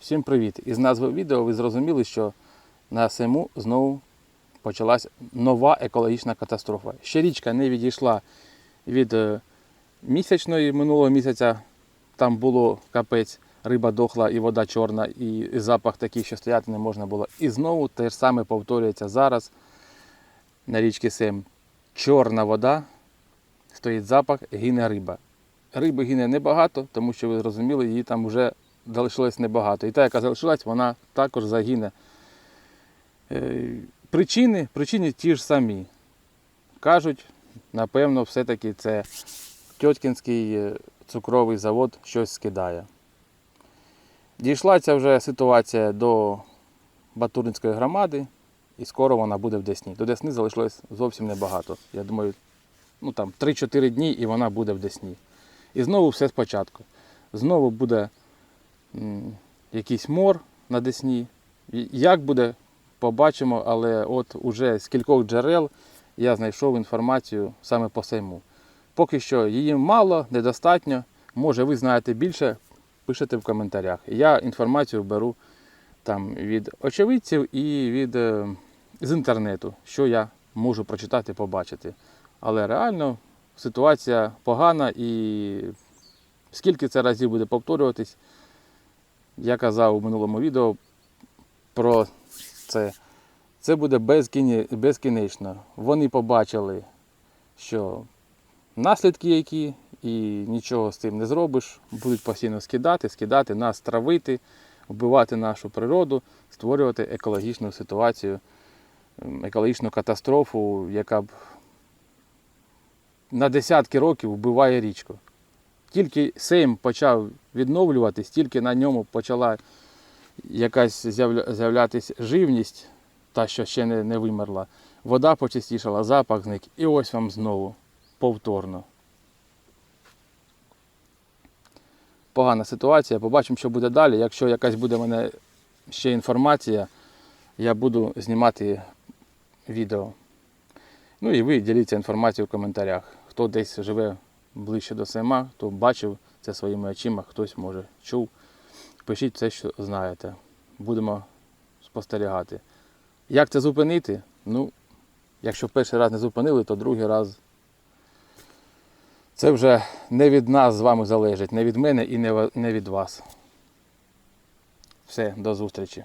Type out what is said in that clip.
Всім привіт! Із назви відео ви зрозуміли, що на Сейму знову почалась нова екологічна катастрофа. Ще річка не відійшла від е, місячної минулого місяця. Там було капець, риба дохла і вода чорна, і, запах такий, що стояти не можна було. І знову те ж саме повторюється зараз на річці Сем. Чорна вода, стоїть запах, гине риба. Риби гине небагато, тому що ви зрозуміли, її там вже залишилось небагато. І та, яка залишилась, вона також загине. Е, Причини, причини ті ж самі. Кажуть, напевно, все-таки це Тьоткінський е, цукровий завод щось скидає. Дійшла ця вже ситуація до Батуринської громади, і скоро вона буде в Десні. До Десни залишилось зовсім небагато. Я думаю, ну там 3-4 дні і вона буде в Десні. І знову все спочатку. Знову буде якийсь мор на Десні. Як буде, побачимо, але от уже з кількох джерел я знайшов інформацію саме по сейму. Поки що її мало, недостатньо. Може, ви знаєте більше, пишете в коментарях. Я інформацію беру там від очевидців і від, е, з інтернету, що я можу прочитати, побачити. Але реально ситуація погана і скільки це разів буде повторюватись, я казав у минулому відео про це. Це буде безкінечно. Вони побачили, що наслідки які, і нічого з цим не зробиш. Будуть постійно скидати, скидати, нас травити, вбивати нашу природу, створювати екологічну ситуацію, екологічну катастрофу, яка б на десятки років вбиває річку. Тільки Сейм почав відновлюватись, тільки на ньому почала якась з'явля- з'являтись живність, та, що ще не, не вимерла. Вода почистішала, запах зник, і ось вам знову повторно. Погана ситуація. Побачимо, що буде далі. Якщо якась буде в мене ще інформація, я буду знімати відео. Ну і ви діліться інформацією в коментарях. Хто десь живе ближче до Сейма, хто бачив це своїми очима, хтось може чув. Пишіть все, що знаєте. Будемо спостерігати. Як це зупинити? Ну, якщо перший раз не зупинили, то другий раз. Це вже не від нас з вами залежить, не від мене і не від вас. Все, до зустрічі.